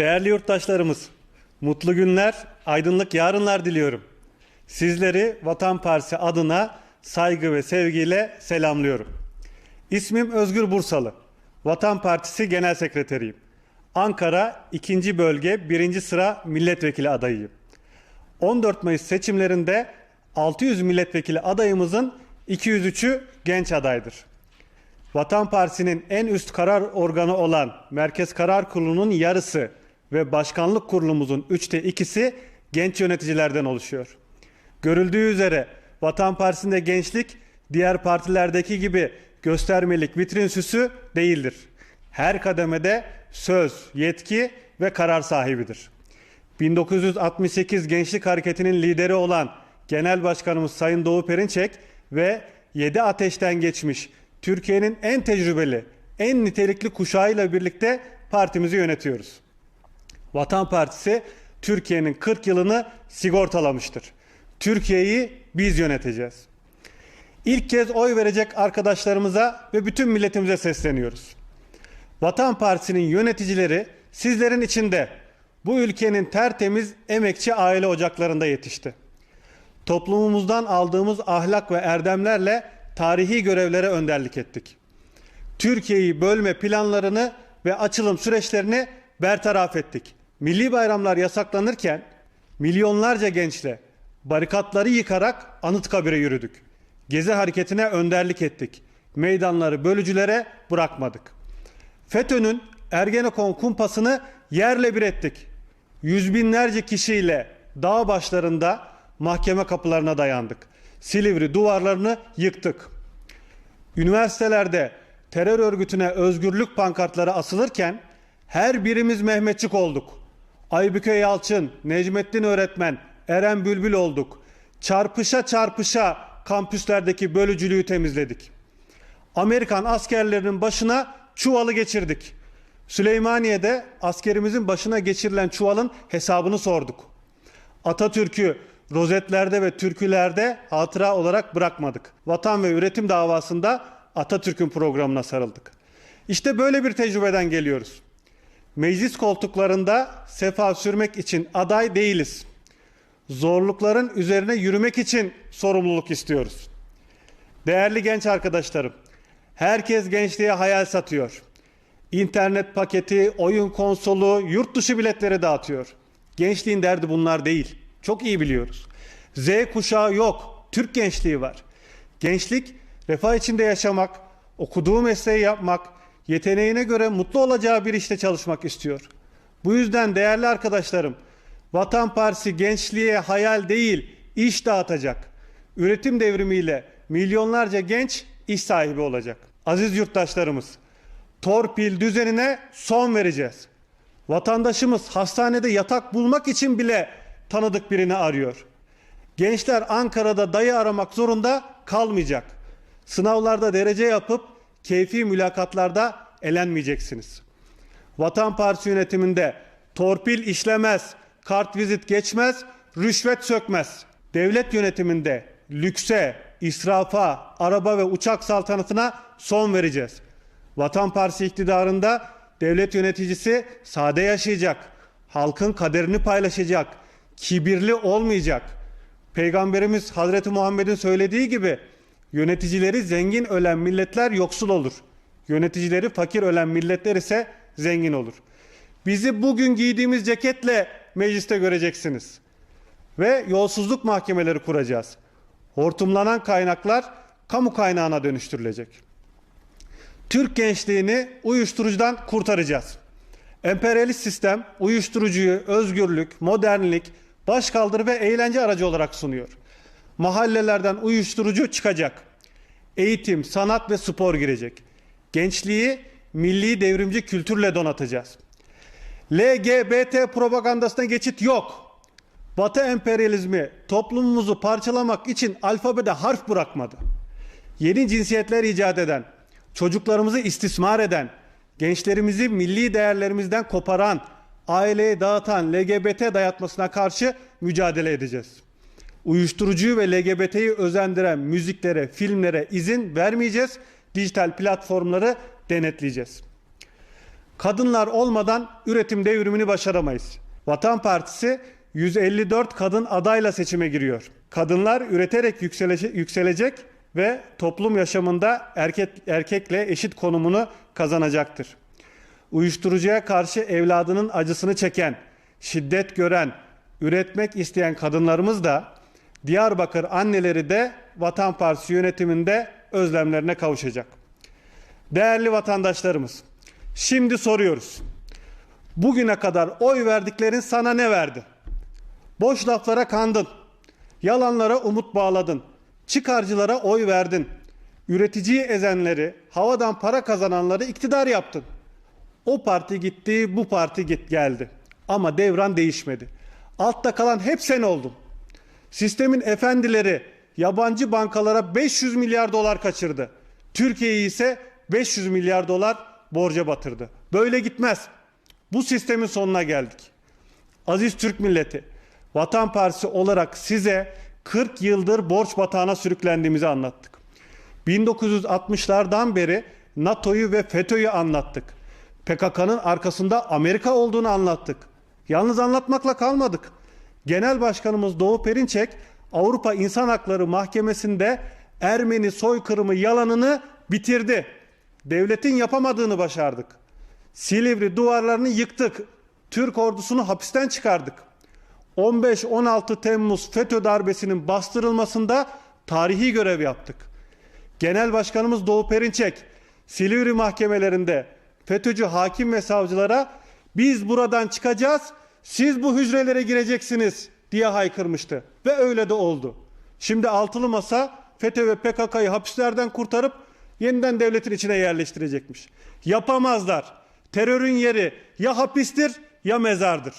Değerli yurttaşlarımız, mutlu günler, aydınlık yarınlar diliyorum. Sizleri Vatan Partisi adına saygı ve sevgiyle selamlıyorum. İsmim Özgür Bursalı. Vatan Partisi Genel Sekreteriyim. Ankara 2. Bölge 1. sıra milletvekili adayıyım. 14 Mayıs seçimlerinde 600 milletvekili adayımızın 203'ü genç adaydır. Vatan Partisi'nin en üst karar organı olan Merkez Karar Kurulu'nun yarısı ve başkanlık kurulumuzun üçte ikisi genç yöneticilerden oluşuyor. Görüldüğü üzere Vatan Partisi'nde gençlik diğer partilerdeki gibi göstermelik vitrin süsü değildir. Her kademede söz, yetki ve karar sahibidir. 1968 Gençlik Hareketi'nin lideri olan Genel Başkanımız Sayın Doğu Perinçek ve 7 ateşten geçmiş Türkiye'nin en tecrübeli, en nitelikli kuşağıyla birlikte partimizi yönetiyoruz. Vatan Partisi Türkiye'nin 40 yılını sigortalamıştır. Türkiye'yi biz yöneteceğiz. İlk kez oy verecek arkadaşlarımıza ve bütün milletimize sesleniyoruz. Vatan Partisi'nin yöneticileri sizlerin içinde bu ülkenin tertemiz emekçi aile ocaklarında yetişti. Toplumumuzdan aldığımız ahlak ve erdemlerle tarihi görevlere önderlik ettik. Türkiye'yi bölme planlarını ve açılım süreçlerini bertaraf ettik. Milli bayramlar yasaklanırken milyonlarca gençle barikatları yıkarak Anıtkabir'e yürüdük. Gezi hareketine önderlik ettik. Meydanları bölücülere bırakmadık. FETÖ'nün Ergenekon kumpasını yerle bir ettik. Yüz binlerce kişiyle dağ başlarında mahkeme kapılarına dayandık. Silivri duvarlarını yıktık. Üniversitelerde terör örgütüne özgürlük pankartları asılırken her birimiz Mehmetçik olduk. Aybüke Yalçın, Necmettin Öğretmen, Eren Bülbül olduk. Çarpışa çarpışa kampüslerdeki bölücülüğü temizledik. Amerikan askerlerinin başına çuvalı geçirdik. Süleymaniye'de askerimizin başına geçirilen çuvalın hesabını sorduk. Atatürk'ü rozetlerde ve türkülerde hatıra olarak bırakmadık. Vatan ve üretim davasında Atatürk'ün programına sarıldık. İşte böyle bir tecrübeden geliyoruz. Meclis koltuklarında sefa sürmek için aday değiliz. Zorlukların üzerine yürümek için sorumluluk istiyoruz. Değerli genç arkadaşlarım, herkes gençliğe hayal satıyor. İnternet paketi, oyun konsolu, yurt dışı biletleri dağıtıyor. Gençliğin derdi bunlar değil. Çok iyi biliyoruz. Z kuşağı yok. Türk gençliği var. Gençlik refah içinde yaşamak, okuduğu mesleği yapmak, yeteneğine göre mutlu olacağı bir işte çalışmak istiyor. Bu yüzden değerli arkadaşlarım, Vatan Partisi gençliğe hayal değil, iş dağıtacak. Üretim devrimiyle milyonlarca genç iş sahibi olacak. Aziz yurttaşlarımız, torpil düzenine son vereceğiz. Vatandaşımız hastanede yatak bulmak için bile tanıdık birini arıyor. Gençler Ankara'da dayı aramak zorunda kalmayacak. Sınavlarda derece yapıp keyfi mülakatlarda elenmeyeceksiniz. Vatan Partisi yönetiminde torpil işlemez, kart vizit geçmez, rüşvet sökmez. Devlet yönetiminde lükse, israfa, araba ve uçak saltanatına son vereceğiz. Vatan Partisi iktidarında devlet yöneticisi sade yaşayacak, halkın kaderini paylaşacak, kibirli olmayacak. Peygamberimiz Hazreti Muhammed'in söylediği gibi yöneticileri zengin ölen milletler yoksul olur. Yöneticileri fakir ölen milletler ise zengin olur. Bizi bugün giydiğimiz ceketle mecliste göreceksiniz. Ve yolsuzluk mahkemeleri kuracağız. Hortumlanan kaynaklar kamu kaynağına dönüştürülecek. Türk gençliğini uyuşturucudan kurtaracağız. Emperyalist sistem uyuşturucuyu özgürlük, modernlik, başkaldırı ve eğlence aracı olarak sunuyor. Mahallelerden uyuşturucu çıkacak. Eğitim, sanat ve spor girecek. Gençliği milli devrimci kültürle donatacağız. LGBT propagandasına geçit yok. Batı emperyalizmi toplumumuzu parçalamak için alfabede harf bırakmadı. Yeni cinsiyetler icat eden, çocuklarımızı istismar eden, gençlerimizi milli değerlerimizden koparan, aileyi dağıtan LGBT dayatmasına karşı mücadele edeceğiz. Uyuşturucuyu ve LGBT'yi özendiren müziklere, filmlere izin vermeyeceğiz. Dijital platformları denetleyeceğiz. Kadınlar olmadan üretim devrimini başaramayız. Vatan Partisi 154 kadın adayla seçime giriyor. Kadınlar üreterek yükselecek, yükselecek ve toplum yaşamında erkek, erkekle eşit konumunu kazanacaktır. Uyuşturucuya karşı evladının acısını çeken, şiddet gören, üretmek isteyen kadınlarımız da Diyarbakır anneleri de Vatan Partisi yönetiminde özlemlerine kavuşacak. Değerli vatandaşlarımız, şimdi soruyoruz. Bugüne kadar oy verdiklerin sana ne verdi? Boş laflara kandın. Yalanlara umut bağladın. Çıkarcılara oy verdin. Üreticiyi ezenleri, havadan para kazananları iktidar yaptın. O parti gitti, bu parti git geldi. Ama devran değişmedi. Altta kalan hep sen oldun. Sistemin efendileri yabancı bankalara 500 milyar dolar kaçırdı. Türkiye'yi ise 500 milyar dolar borca batırdı. Böyle gitmez. Bu sistemin sonuna geldik. Aziz Türk milleti, Vatan Partisi olarak size 40 yıldır borç batağına sürüklendiğimizi anlattık. 1960'lardan beri NATO'yu ve FETÖ'yü anlattık. PKK'nın arkasında Amerika olduğunu anlattık. Yalnız anlatmakla kalmadık. Genel Başkanımız Doğu Perinçek Avrupa İnsan Hakları Mahkemesi'nde Ermeni soykırımı yalanını bitirdi. Devletin yapamadığını başardık. Silivri duvarlarını yıktık. Türk ordusunu hapisten çıkardık. 15-16 Temmuz FETÖ darbesinin bastırılmasında tarihi görev yaptık. Genel Başkanımız Doğu Perinçek Silivri mahkemelerinde FETÖ'cü hakim ve savcılara biz buradan çıkacağız, siz bu hücrelere gireceksiniz diye haykırmıştı. Ve öyle de oldu. Şimdi altılı masa FETÖ ve PKK'yı hapislerden kurtarıp yeniden devletin içine yerleştirecekmiş. Yapamazlar. Terörün yeri ya hapistir ya mezardır.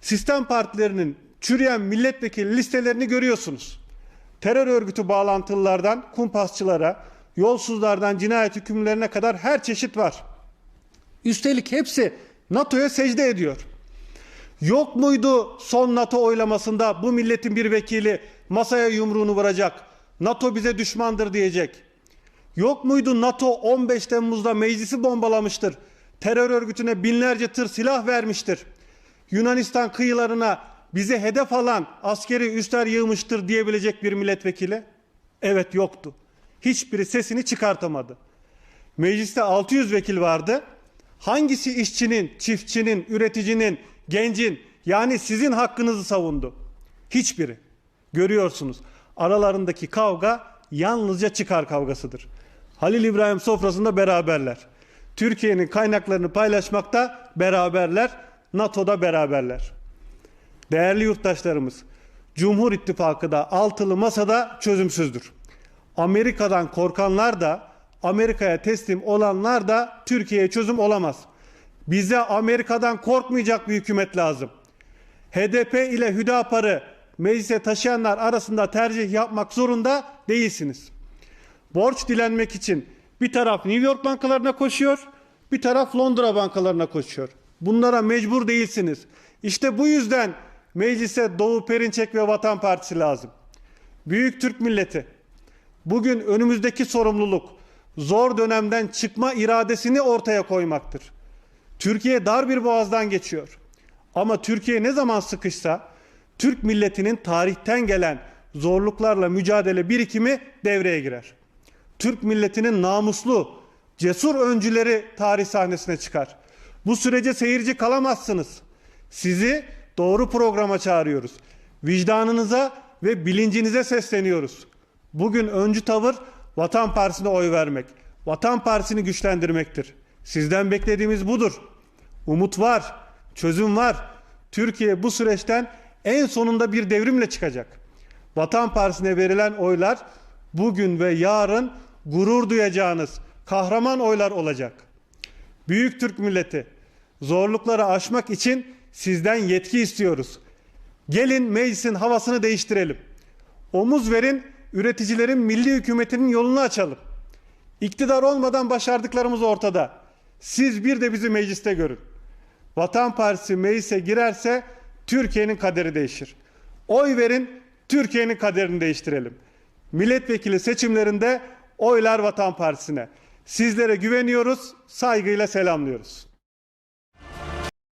Sistem partilerinin çürüyen milletvekili listelerini görüyorsunuz. Terör örgütü bağlantılılardan kumpasçılara, yolsuzlardan cinayet hükümlerine kadar her çeşit var. Üstelik hepsi NATO'ya secde ediyor. Yok muydu son NATO oylamasında bu milletin bir vekili masaya yumruğunu vuracak, NATO bize düşmandır diyecek. Yok muydu NATO 15 Temmuz'da meclisi bombalamıştır, terör örgütüne binlerce tır silah vermiştir. Yunanistan kıyılarına bize hedef alan askeri üsler yığmıştır diyebilecek bir milletvekili? Evet yoktu. Hiçbiri sesini çıkartamadı. Mecliste 600 vekil vardı. Hangisi işçinin, çiftçinin, üreticinin, gencin yani sizin hakkınızı savundu? Hiçbiri. Görüyorsunuz aralarındaki kavga yalnızca çıkar kavgasıdır. Halil İbrahim sofrasında beraberler. Türkiye'nin kaynaklarını paylaşmakta beraberler. NATO'da beraberler. Değerli yurttaşlarımız, Cumhur İttifakı da altılı masada çözümsüzdür. Amerika'dan korkanlar da Amerika'ya teslim olanlar da Türkiye'ye çözüm olamaz. Bize Amerika'dan korkmayacak bir hükümet lazım. HDP ile Hüdapar'ı meclise taşıyanlar arasında tercih yapmak zorunda değilsiniz. Borç dilenmek için bir taraf New York bankalarına koşuyor, bir taraf Londra bankalarına koşuyor. Bunlara mecbur değilsiniz. İşte bu yüzden meclise Doğu Perinçek ve Vatan Partisi lazım. Büyük Türk milleti bugün önümüzdeki sorumluluk zor dönemden çıkma iradesini ortaya koymaktır. Türkiye dar bir boğazdan geçiyor. Ama Türkiye ne zaman sıkışsa Türk milletinin tarihten gelen zorluklarla mücadele birikimi devreye girer. Türk milletinin namuslu, cesur öncüleri tarih sahnesine çıkar. Bu sürece seyirci kalamazsınız. Sizi doğru programa çağırıyoruz. Vicdanınıza ve bilincinize sesleniyoruz. Bugün öncü tavır Vatan Partisi'ne oy vermek. Vatan Partisi'ni güçlendirmektir. Sizden beklediğimiz budur. Umut var, çözüm var. Türkiye bu süreçten en sonunda bir devrimle çıkacak. Vatan Partisi'ne verilen oylar bugün ve yarın gurur duyacağınız kahraman oylar olacak. Büyük Türk milleti zorlukları aşmak için sizden yetki istiyoruz. Gelin meclisin havasını değiştirelim. Omuz verin, üreticilerin milli hükümetinin yolunu açalım. İktidar olmadan başardıklarımız ortada. Siz bir de bizi mecliste görün. Vatan Partisi meclise girerse Türkiye'nin kaderi değişir. Oy verin, Türkiye'nin kaderini değiştirelim. Milletvekili seçimlerinde oylar Vatan Partisi'ne. Sizlere güveniyoruz, saygıyla selamlıyoruz.